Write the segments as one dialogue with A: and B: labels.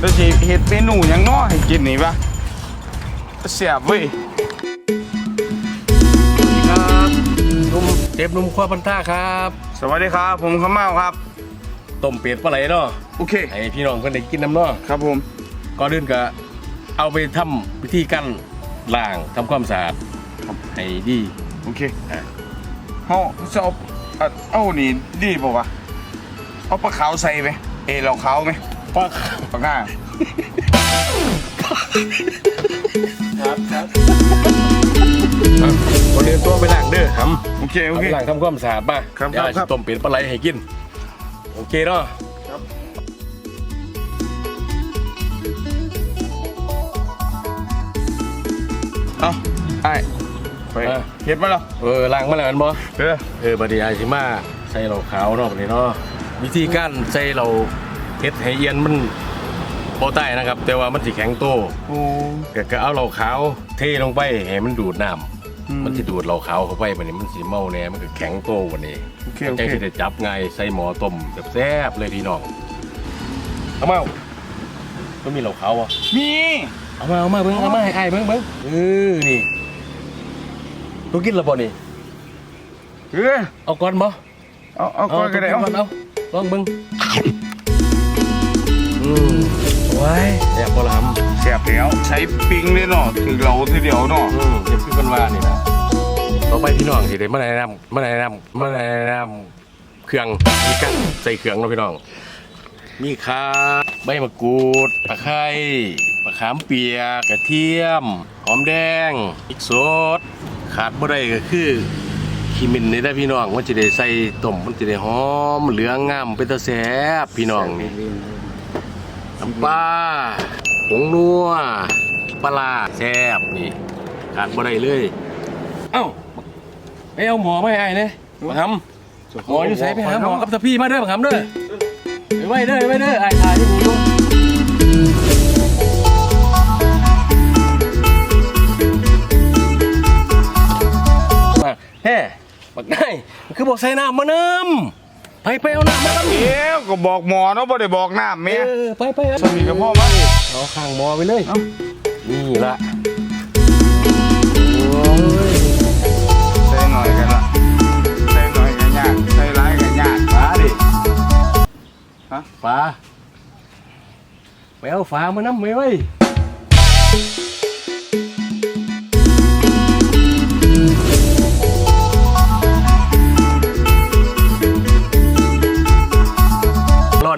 A: แล้วสิเฮ็ดเมนูหยังน้อให้กินนี่ปะเสียบเว้ย
B: ครับนุ่มเทปนุ่มครัวพันท่าครับ
A: สวัสดีครับ ผมข้าวเมาครับ
B: ต้มเป็ดปลาไหลเนาะ
A: โอเค
B: ให้พี่น้องเพิ่นได้กินน้ำเนาะ
A: ครับผม
B: ก่อนอื่นก็เอาไปทำวิธีการล้างทำความสะอาดให้ดี
A: โอเค
B: อะ
A: เฮาจะเอาเอาเอานี่ดีป่าวะเอาปลาขาวใส่ไหมเอยเราขาวไหม
B: ปัก
A: ปลาหน้า
B: ครับครับคนอื่นตัวไปล้างเด้อครับ
A: โอเคโอ
B: เอา
A: เค
B: ไปล้างทำความสะอาดมา
A: ครับ
B: เดี๋ยว
A: ครับ
B: สิต้มเป็ดปลาไหลให้กิน โอเคเนาะ
A: เอาไอ้ไปเฮ็ดมาแล้ว
B: เออล้างมาแล้วแมันบ่
A: เออ
B: เออบัดนี้อาสิมาใส่เหล้าขาวเนาะบัดนี้เนาะวิธีการใส่เหล้า เฮ็ดให้เอียนมันบ่ใต้นะครับ แต่ว่ามันสิแข็งโต
A: โอ้
B: ก็ก็เอาเหล้าขาวเทลงไปให้มันดูดน้
A: อืมำ
B: มันสิดูดเหล้าขาวเข้าไปบัดนี้มันสิเมาแน่มันก็แข็งโตกว่านี้
A: โอเคโอ
B: ใจ
A: เค
B: สิได้จับง่ายใส่หม้อต้มแซ่บๆเลยพี่น้องเอามาก็มีเหล้าขาวอะ
A: มี
B: เอามาเอามาเบิ่งเอามาให้อ้ายเบิ่งเบิ่งเออนี่ตัวกินและบ่นี่
A: เออ
B: เอาก่อนบ่
A: เอาเอาก่อนก็ได้เอา
B: เอาเอาลองเบิ้ง อืมไว้แซ่บบ่ล่ะครับ
A: เสียบแล้วใช้ปิ้งเลยเนาะถึงเราทีเดียวเนาะ
B: อืมเห็นคือเพิ่นว่านี่นะต่อไปพี่น้องสิได้มาแนะนำมาแนะนำมาแนะนำเครื่องมีกันใส่เครื่องเนาะพี่น้อง มีข่าใบมะกรูดตะไคร้มะขามเปียกกระเทียม หอมแดงพริกสด ขาดบ่ได้ก็คือขี้มินนี่ได้อพี่น้องมันจะได้ใส่ต้มมันจะได้หอมเหลืองงามเป็นตาแซ่บพี่น้องนี่ น้ำปลาผงนัวปลาร้าแซ่บนี่ขาดบ่ได้เลย เอ้าไปเอาหมอมาให้ไอ้เลยมาทำหมออยู่ใส่ไปหาหมอกับตะพี่มาเด้อมาทำเด้อไปไว้เด้อไปไว้เด้อไอ้ถ่ายที่หมูดูมาแฮ่บักได้มันคือบอกใส่น้ำมานำ ไปไปเอาน้ำมาแล้ว
A: เอ้วก็บอกหมอเนาะบ่ได้บอกน้ำ
B: เอ
A: แม่
B: อไปไปเอา
A: สนิทกับพ่อมา
B: เอาข้างหมอไปเลย
A: เอ้า
B: นี่ละ
A: ใส่หน่อยกันละใส่หน่อยกันยากใส่หลายกันยาก
B: ฟ้าดิ
A: ฮะ
B: ฟ้าไปเอาฟ้ามาน้ำไม่ไว้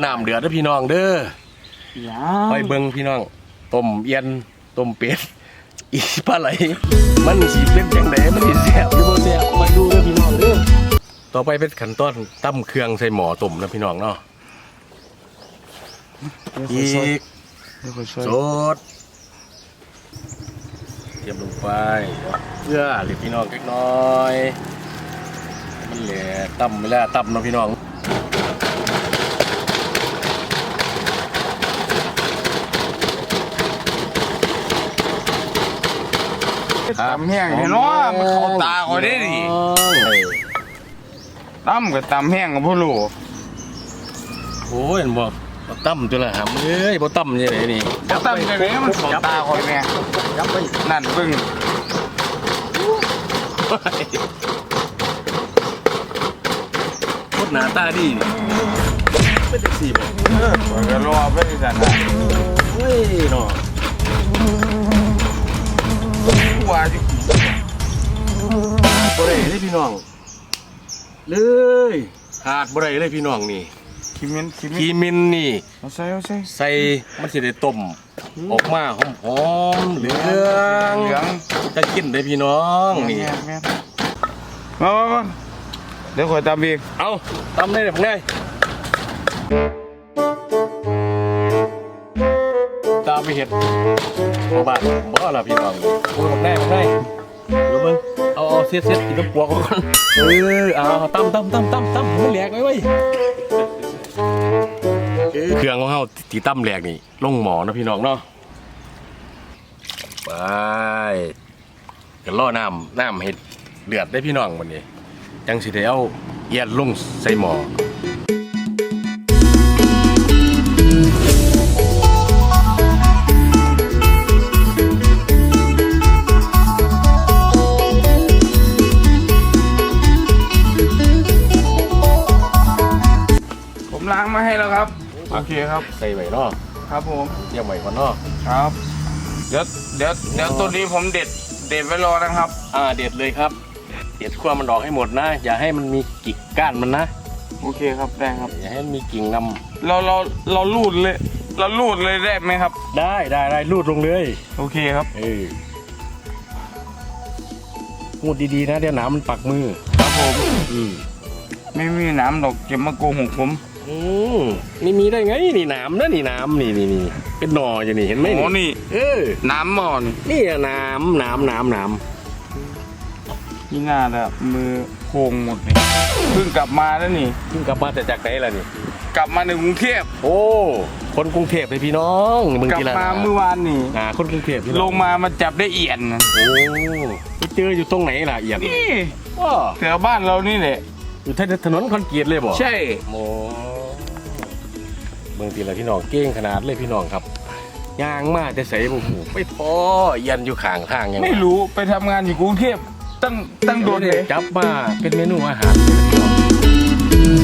B: น้ำเดือดเด้อพี่น้องเด้อ
A: ยา
B: ไปเบิ่งพี่น้องต้มเอียนต้มเป็ดอีปลาไหลมันสิเป็นจังไดมันสิแซ่บหรือบ่แซ่บมาดูเด้อพี่น้องเด้อต่อไปเป็นขั้นตอนตั้มเครื่องใส่หม้อต้มนะพี่น้องเนาะอีก
A: เดี๋ยวขอช่วย
B: สดเตรียมลงไปเพื่อหรือพี่น้องเล็กน้อยมันเหลือตั้มเวลาตั้มเนาะพี่น้อง
A: ตำแห้งเห็นเนาะมันเข้าตาก็ได้ดิตำกับตำแห้งกับพ่อลูก
B: โอ้ยบอกบ่ตั้มตัวละหำเอ้ยบ่ตั้มยังไงนี่
A: ตำจังไดมันเข้าตาคอยแม่
B: จับไป
A: นั่นเบิ่ง
B: โคตรหน้าตาดีนี่เป็นจังซี่บ่
A: ข้อยก็รอไปสั่นน่ะ
B: เฮ้ยเนาะ
A: ว่าสิ
B: บ่ได้เลยพี่น้อง เลยขาดบ่ได้เลยพี่น้องนี่
A: คิมินคิมิน
B: ขีมินนี่
A: เอาใส่เอาใส่
B: ใส่มันสิได้ต้มออกมาหอมๆเหลือง
A: เหลือง
B: จะกินได้พี่น้องนี่
A: แม่แม่มามามาเดี๋ยวขอยตำอีก
B: เอาตำได้เลยผมได้ตามไปเห็ดโอ้บ้านบ่ล่ะพี่น้องโอ้ผมได้ผมได้ดูมึงเอาเอาเสียดเสียดกินน้ำปัวก่อนเออเอาตำตำตำตำตำมันแหลกไว้ไว้ยเครื่องของเฮาที่ตำแหลกนี่ลงหมอนะพี่น้องเนาะไปกันล่อน้ำน้ำเห็ดเดือดได้พี่น้องวันนี้จังสิได้เอาเอียนลงใส่หม้อ
A: โอเคครับ
B: ใส่ไว้เนาะ
A: ครับผม
B: เยี่ยมไว้ก่อนเนาะ
A: ครับ เดี๋ยวเดี๋ยวเดี๋ยวตัวนี้ผมเด็ดเด็ดไว้รอนะครับ
B: อ่าเด็ดเลยครับ เด็ดขั้วมันออกให้หมดนะ อย่าให้มันมีกิ่งก้านมันนะ
A: โอเคครับได้ครับ
B: อย่าให้มันมีกิ่งนำ
A: เราเราเราลูดเลย เราลูดเลยได้ไหมครับ
B: ได้ได้ได้รูดลงเลย
A: โอเคครับ
B: เออพูดดีๆนะเดี๋ยวหนามมันปักมือ
A: ครับผม
B: อืม
A: ไม่มีน้ำดอกเก็บมาโกหกผม
B: อืมนี่มีได้ไงนี่หนามนะนี่หนามนี่นี่นี่เป็นหน่ออย่างนี้เห็นไหม
A: โอ้นี่
B: เออ
A: น้ำหมอน
B: นี่อะหนามหนามหนามหนาม
A: นี่น่าละมือโค้งหมดเลยเพิ่งกลับมาแล้วนี่
B: เพิ่งกลับมาแต่จากไหนล่ะนี่
A: กลับมาในกรุงเทพ
B: โอ้ คนกรุงเทพเลยพี่น้องมึง
A: กลับ
B: ทีละ
A: มาเมื่อวานนี่
B: อ่าคนกรุงเทพพี่น้
A: ล
B: อง
A: งมามาจับได้เอียนนะ
B: โอ้ไปเจออยู่ตรงไหนล่ะเอียน
A: นี่
B: อ้อ
A: แถวบ้านเรานี่แหละ
B: อยู่แถวถนนคอนกรีตเลยบ่
A: ใช่
B: โมเมืองทีละพี่น้องเก่งขนาดเลยพี่น้องครับย่างมาจะใส่บุหูไปพอเอียันอยู่ข้างทางยัง
A: ไม่รู้ไปทำงานอยู่กรุงเทพตั้งตั้งโดนเลย
B: จับมาเป็นเมนูอาหารเลยพี่น้อง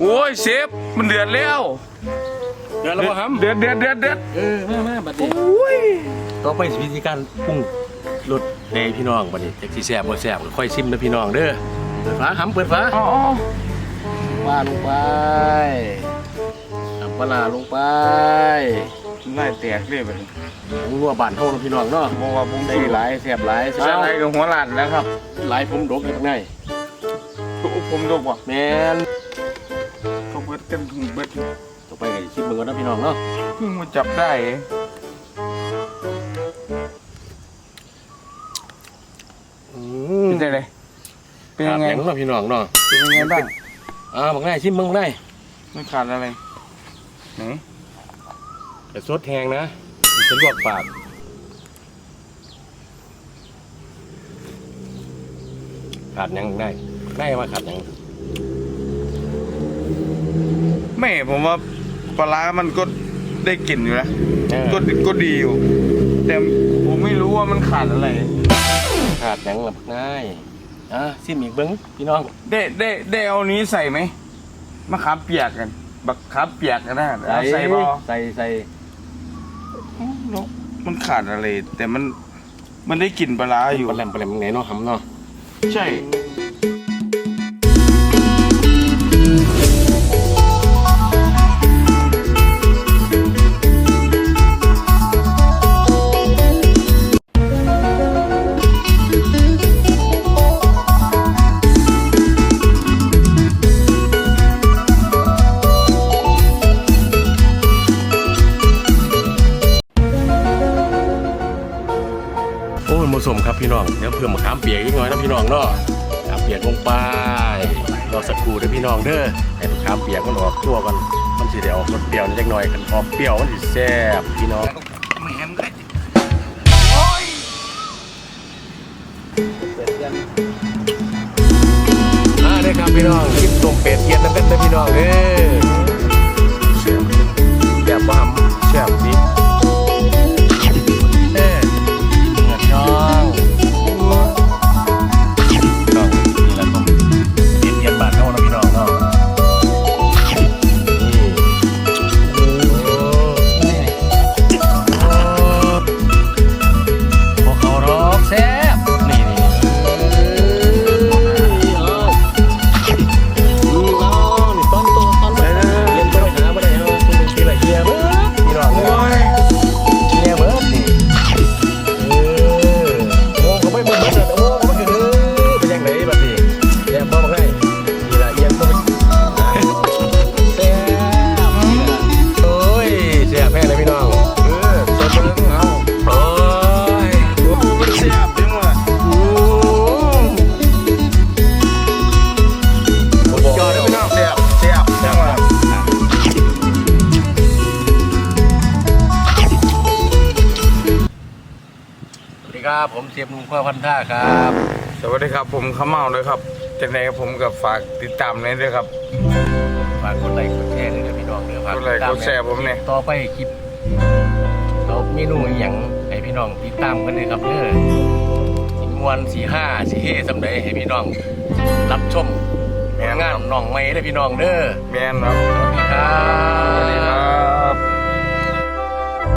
A: โอ้ยเชฟมันเดือดแล้ว
B: เดือดแล้วบ่ครับ
A: เดือดเดือดเดือดเดือด
B: เออมามาบัดนี้
A: โอ้ย
B: ต่อไปสิวิธีการปรุงรสในพี่น้องบัดนี้จากที่แซ่บบ่แซ่บก็ค่อยชิมนะพี่น้องเด้อเปิดฝาหำเปิดฝา
A: อ๋อ
B: ปลาลงไปน้ำปลาลงไป
A: ไล่แตกเลยแบบนี้
B: ผงนัวบานเฮานะพี่น้องเนาะ
A: บอกว่าผม
B: ได้
A: สูตร
B: หลายแซ่บหลาย
A: ใช่อะไรกับหัวหลานแล้วครับ
B: หลายผมดกอยู่ข้างใน
A: ผมดกว่ะ
B: แม่น
A: เขาเบิดกันถุงเบิด
B: ต่อไปก็สิชิมเบิ่งกันนะพี่น้องเนาะ
A: เพิ่งมาจับได้ เป็นยังไง
B: ขาดหเนาะพี่น้องเนาะ
A: เป็นยังไงบ้าง
B: อ่าบักได้ชิมเบิ่งบักได้
A: ไม่ขาดอะไรไหน
B: แต่สดแห้งนะมันจะลวกปากขาดหยังบักได้ ได้มาขาดหยัง
A: แม่ผมว่าปลาร้ามันก็ได้กลิ่นอยู่นะ
B: เออ
A: ก็ก็ดีอยู่ แต่ผมไม่รู้ว่ามันขาดอะไร
B: ขาดหยังล่ะบักได้ อะชิมอีกเบิ่งพี่น้อง
A: ได้ได้ได้เอานี้ใส่ไหมมะขามเปียกกันบักขามเปียกกันนะเอาใส่บอ
B: ใส่ใส่
A: มันขาดอะไร แต่มันมันได้กลิ่นปลาร้าอยู่
B: ปลาแหลมปลาแหลมไหนเนาะหำเนาะ
A: ใช่
B: สมครับพี่น้องเดี๋ยวเพิ่มมะขามเปียกอีกหน่อยนะพี่น้องเนาะขามเปียกลงไปรอสักครู่เด้อพี่น้องเด้อให้มะขามเปียกมันออกตัวก่อนมันสิได้ออกรสเปรี้ยวนิดหน่อยกันออกเปรี้ยวมันสิแซ่บพี่น้อง
A: แหมได้
B: อ่าได้ครับพี่น้องคลิปต้มเป็ดเย็นน้ำกันเด้อพี่น้องเด้อ ครับผมเสียบลุงข้าวพันท่าครับ
A: สวัสดีครับผมข้าวเมาเลยครับจากไหนผมกับฝากติดตามเลยด้วยครับ
B: ฝากกดไลค์กดแชร์ด้วยนะพี่น้องเดี๋ยวฝาก
A: กดไลค์
B: ติตาม
A: กดแชร์ผมเนี่ย
B: ต่อไปคลิปเราเมนูอหย่างให้พี่น้องติดตามกันเลยครับเด้อสิมวนสีห้าสีเฮสำใดให้พี่น้องรับชม
A: แม่น
B: งานน้องใหม่ได้อพี่น้องเด้อ
A: แมนครับ
B: สวัสดีครับ
A: สวัสดีครับ